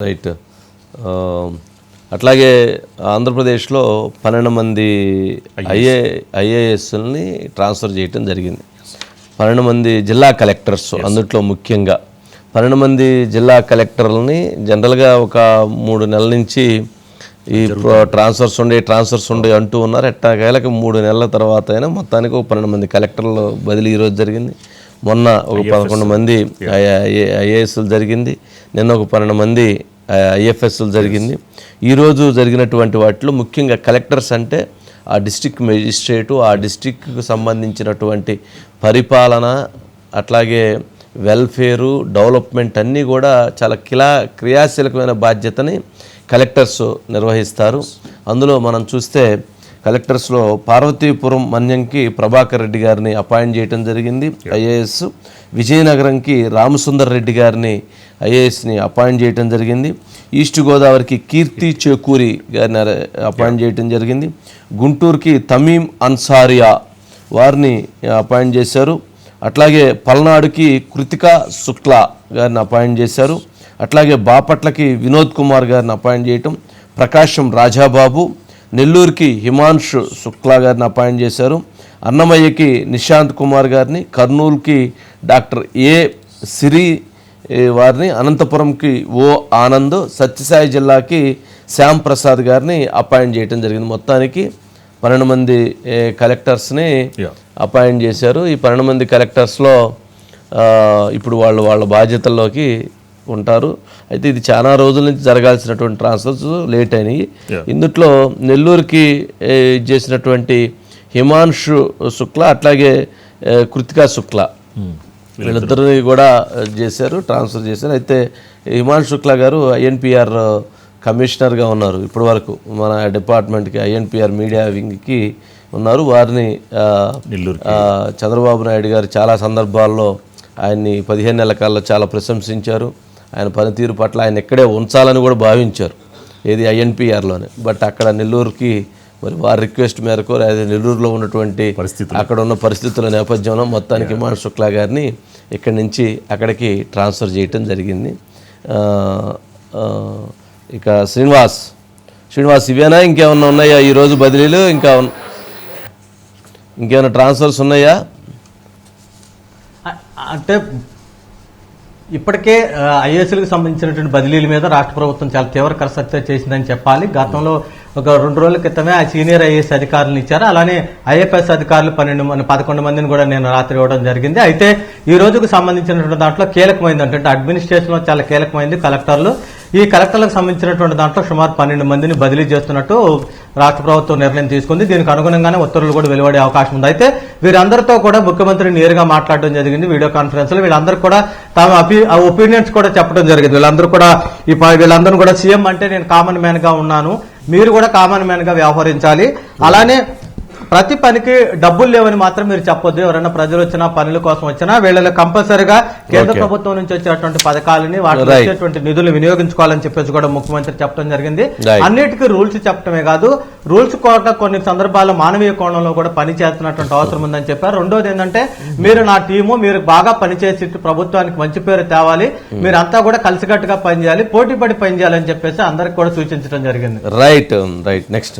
Right ఆ, అట్లాగే ఆంధ్రప్రదేశ్లో పన్నెండు మంది ఐఏ ఐఏఎస్ని ట్రాన్స్ఫర్ చేయటం జరిగింది. పన్నెండు మంది జిల్లా కలెక్టర్స్ అందుట్లో ముఖ్యంగా. పన్నెండు మంది జిల్లా కలెక్టర్లని జనరల్గా ఒక మూడు నెలల నుంచి ఈ ట్రాన్స్ఫర్స్ ఉండే ట్రాన్స్ఫర్స్ ఉండే అంటూ ఉన్నారు. ఎట్టాకేళ్ళకి మూడు నెలల తర్వాత అయినా మొత్తానికి ఒక పన్నెండు మంది కలెక్టర్లు బదిలీ ఈరోజు జరిగింది. మొన్న ఒక పదకొండు మంది ఐఏఎస్లు జరిగింది. నిన్న ఒక పన్నెండు మంది ఐఎఫ్ఎస్లు జరిగింది. ఈరోజు జరిగినటువంటి వాటిలో ముఖ్యంగా కలెక్టర్స్ అంటే ఆ డిస్టిక్ మెజిస్ట్రేటు ఆ డిస్టిక్కు సంబంధించినటువంటి పరిపాలన అట్లాగే వెల్ఫేరు డెవలప్మెంట్ అన్నీ కూడా చాలా కిలా క్రియాశీలకమైన బాధ్యతని కలెక్టర్స్ నిర్వహిస్తారు. అందులో మనం చూస్తే కలెక్టర్స్లో పార్వతీపురం మన్యంకి ప్రభాకర్ రెడ్డి గారిని అపాయింట్ చేయడం జరిగింది. ఐఏఎస్ విజయనగరంకి రామసుందర్ రెడ్డి గారిని ఐఏఎస్ని అపాయింట్ చేయడం జరిగింది. ఈస్ట్ గోదావరికి కీర్తి చేకూరి గారిని అపాయింట్ చేయడం జరిగింది. గుంటూరుకి తమీం అన్సారియా వారిని అపాయింట్ చేశారు. అట్లాగే పల్నాడుకి కృతికా శుక్లా గారిని అపాయింట్ చేశారు. అట్లాగే బాపట్లకి వినోద్ కుమార్ గారిని అపాయింట్ చేయటం. ప్రకాశం రాజాబాబు నెల్లూరుకి హిమాంశు శుక్లా గారిని అపాయింట్ చేశారు. అన్నమయ్యకి నిశాంత్ కుమార్ గారిని కర్నూలుకి డాక్టర్ ఏ సిరి వారిని అనంతపురంకి ఓ ఆనంద్ సత్యసాయి జిల్లాకి శ్యామ్ ప్రసాద్ గారిని అపాయింట్ చేయటం జరిగింది. మొత్తానికి పన్నెండు మంది కలెక్టర్స్ని. అపాయింట్ చేశారు. ఈ పన్నెండు మంది కలెక్టర్స్లో ఇప్పుడు వాళ్ళు వాళ్ళ బాధ్యతల్లోకి ఉంటారు. అయితే ఇది చాలా రోజుల నుంచి జరగాల్సినటువంటి ట్రాన్స్ఫర్స్ లేట్ అయినాయి. ఇందుట్లో నెల్లూరుకి చేసినటువంటి హిమాంశు శుక్ల అట్లాగే కృతికా శుక్ల. వీళ్ళిద్దరిని కూడా చేశారు ట్రాన్స్ఫర్ చేశారు. అయితే హిమాంశు శుక్లా గారు ఐఎన్పిఆర్ కమిషనర్గా ఉన్నారు. ఇప్పటి వరకు మన డిపార్ట్మెంట్కి ఐఎన్పిఆర్ మీడియా వింగ్కి ఉన్నారు. వారిని చంద్రబాబు నాయుడు గారు చాలా సందర్భాల్లో ఆయన్ని పదిహేను నెలల కాలంలో చాలా ప్రశంసించారు. ఆయన పనితీరు పట్ల ఆయన ఇక్కడే ఉంచాలని కూడా భావించారు. ఏది ఐఎన్పిఆర్లోనే బట్ అక్కడ నెల్లూరుకి మరి వారి రిక్వెస్ట్ మేరకు అదే నెల్లూరులో ఉన్నటువంటి పరిస్థితులు. అక్కడ ఉన్న పరిస్థితుల నేపథ్యంలో మొత్తానికి హిమాన్ శుక్లా గారిని ఇక్కడి నుంచి అక్కడికి ట్రాన్స్ఫర్ చేయటం జరిగింది. ఆ, ఆ, ఇక శ్రీనివాస్ శ్రీనివాస్ ఇవేనా? ఇంకేమన్నా ఉన్నాయా ఈరోజు బదిలీలు? ఇంకా ఇంకేమైనా ట్రాన్స్ఫర్స్ ఉన్నాయా? అంటే ఇప్పటికే ఐఏఎస్లకు సంబంధించినటువంటి బదిలీల మీద రాష్ట్ర ప్రభుత్వం చాలా తీవ్ర కసరత్తు చేసిందని చెప్పాలి. గతంలో ఒక రెండు రోజుల క్రితమే ఆ సీనియర్ ఐఏఎస్ అధికారులను ఇచ్చారు. అలానే ఐఎఫ్ఎస్ అధికారులు పన్నెండు మంది పదకొండు మందిని కూడా నేను రాత్రి ఇవ్వడం జరిగింది. అయితే ఈ రోజుకు సంబంధించినటువంటి దాంట్లో కీలకమైంది అంటే అడ్మినిస్ట్రేషన్లో చాలా కీలకమైంది కలెక్టర్లు. ఈ కలెక్టర్లకు సంబంధించినటువంటి దాంట్లో సుమారు పన్నెండు మందిని బదిలీ చేస్తున్నట్టు రాష్ట్ర ప్రభుత్వం నిర్ణయం తీసుకుంది. దీనికి అనుగుణంగానే ఉత్తర్వులు కూడా వెలువడే అవకాశం ఉంది. అయితే వీరందరితో కూడా ముఖ్యమంత్రి నేరుగా మాట్లాడడం జరిగింది వీడియో కాన్ఫరెన్స్లో. వీళ్ళందరూ కూడా తమ ఒపీనియన్స్ కూడా చెప్పడం జరిగింది. వీళ్ళందరూ కూడా ఈ వీళ్ళందరూ కూడా సీఎం అంటే నేను కామన్ మ్యాన్గా ఉన్నాను. మీరు కూడా కామన్ మ్యాన్గా వ్యవహరించాలి. అలానే ప్రతి పనికి డబ్బులు లేవని మాత్రం మీరు చెప్పొద్దు. ఎవరైనా ప్రజలు వచ్చినా పనుల కోసం వచ్చినా వీళ్ళని కంపల్సరిగా కేంద్ర. ప్రభుత్వం నుంచి వచ్చేటువంటి పథకాలని వాటిలో Right. వచ్చేటువంటి నిధులు వినియోగించుకోవాలని చెప్పేసి కూడా ముఖ్యమంత్రి చెప్పడం జరిగింది. అన్నిటికీ రూల్స్ చెప్పడమే కాదు. రూల్స్ కూడా కొన్ని సందర్భాల్లో మానవీయ కోణంలో కూడా పని చేస్తున్నటువంటి అవసరం ఉందని చెప్పారు. రెండోది ఏంటంటే మీరు నా టీము మీరు బాగా పనిచేసి ప్రభుత్వానికి మంచి పేరు తేవాలి. మీరంతా కూడా కలిసికట్టుగా పనిచేయాలి పోటీ పడి పనిచేయాలని చెప్పేసి అందరికి కూడా సూచించడం జరిగింది. Right right next